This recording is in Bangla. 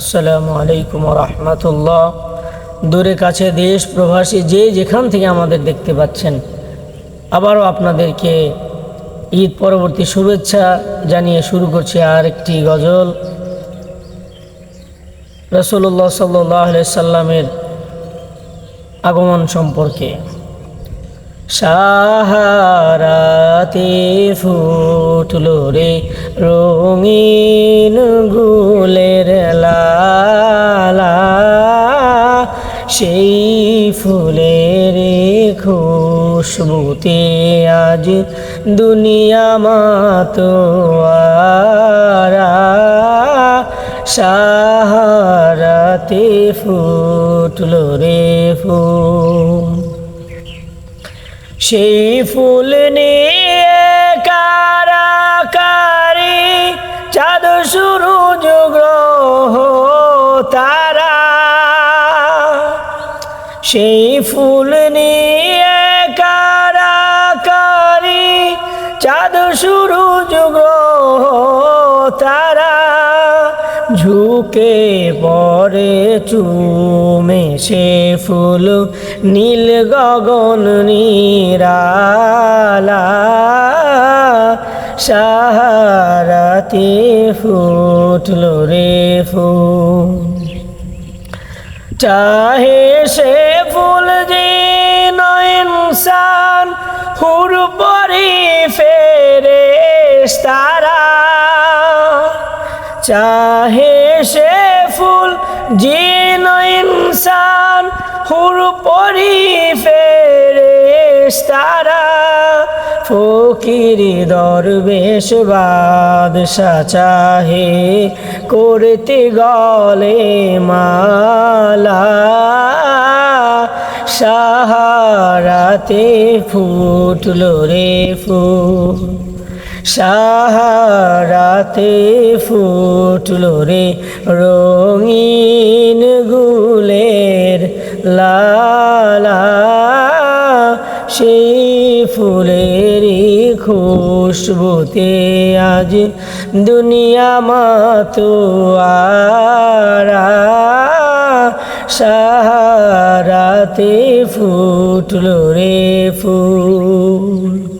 আসসালামু আলাইকুম রহমতুল্লাহ দূরে কাছে দেশ, প্রবাসী, যে যেখান থেকে আমাদের দেখতে পাচ্ছেন, আবারও আপনাদেরকে ঈদ পরবর্তী শুভেচ্ছা জানিয়ে শুরু করছি আর একটি গজল রসুল্লাহ সাল্লাহ সাল্লামের আগমন সম্পর্কে। সাহারাতে ফুটলো রে রঙিন গুলের সেই ফুলের খুশবুতে আজ দুনিয়া মাতোয়ারা। সাহারাতে ফুটলো রে ফুল। সেই ফুল নিয়ে কারাকারি চাঁদ শুরু গ্রহ তারা। সেই ফুল নিয়ে ঝুঁকে পরে চুমে সে ফুল, নীল গগন নিরালা, সাহারাতে ফুটলো রে ফুল। চাহে সে ফুল যে ইনসান হুর পরি ফেরে তারা। চাহে সে ফুল, জিন ইনসান হুর পরি ফেরে তারা। ফকিরি দরবেশ বাদশা চাহে করতে গলে মালা। সাহারাতে ফুটলো রে ফুল। সাহারাতে ফুটলো রে রঙিন গুলের লালা। সেই ফুলেরই খুশবুতে আজ দুনিয়া মাতোয়ারা। সাহারাতে ফুটলো রে ফুল।